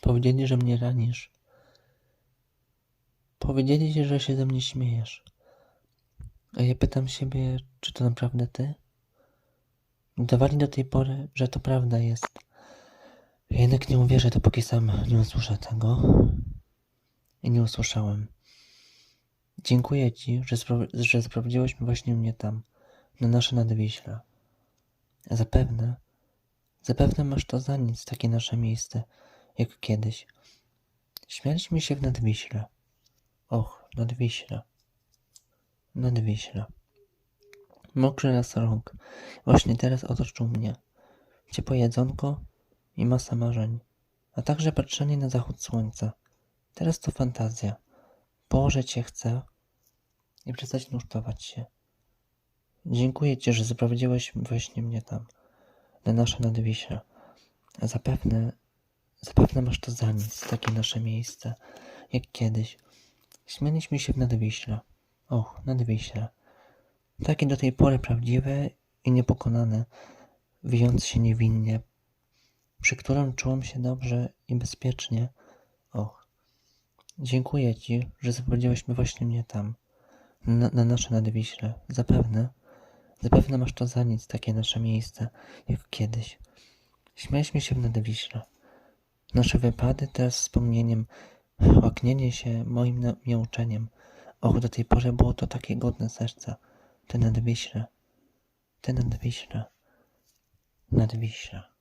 Powiedzieli, że mnie ranisz. Powiedzieli, że się ze mnie śmiejesz. A ja pytam siebie, czy to naprawdę ty? Udawali do tej pory, że to prawda jest. Ja jednak nie uwierzę, dopóki sam nie usłyszę tego. I nie usłyszałem. Dziękuję ci, że, spro- że sprowadziłeś właśnie mnie tam, na nasze nadwiśle. Zapewne, zapewne masz to za nic, takie nasze miejsce, jak kiedyś. Śmialiśmy się w nadwiśle. Och, nadwiśle. Nadwiśle. Mokry las rąk. Właśnie teraz otoczył mnie. Ciepłe jedzonko i masa marzeń. A także patrzenie na zachód słońca. Teraz to fantazja. Położyć się chcę i przestać nurtować się. Dziękuję Ci, że zaprowadziłeś właśnie mnie tam, na nasze nadwiśle. Zapewne, zapewne masz to za nic, takie nasze miejsce, jak kiedyś. Śmialiśmy się w nadwiśle. Och, nadwiśle. Takie do tej pory prawdziwe i niepokonane, wijąc się niewinnie, przy którym czułem się dobrze i bezpiecznie. Och, dziękuję Ci, że zaprowadziłeś mnie właśnie mnie tam, na, na nasze nadwiśle. Zapewne, zapewne masz to za nic, takie nasze miejsce, jak kiedyś. Śmialiśmy się w nadwiśle. Nasze wypady teraz wspomnieniem, łaknienie się moim miauczeniem. Och, do tej pory było to takie godne serca. Te nadwiśle, te nadwiśle, nadwiśle.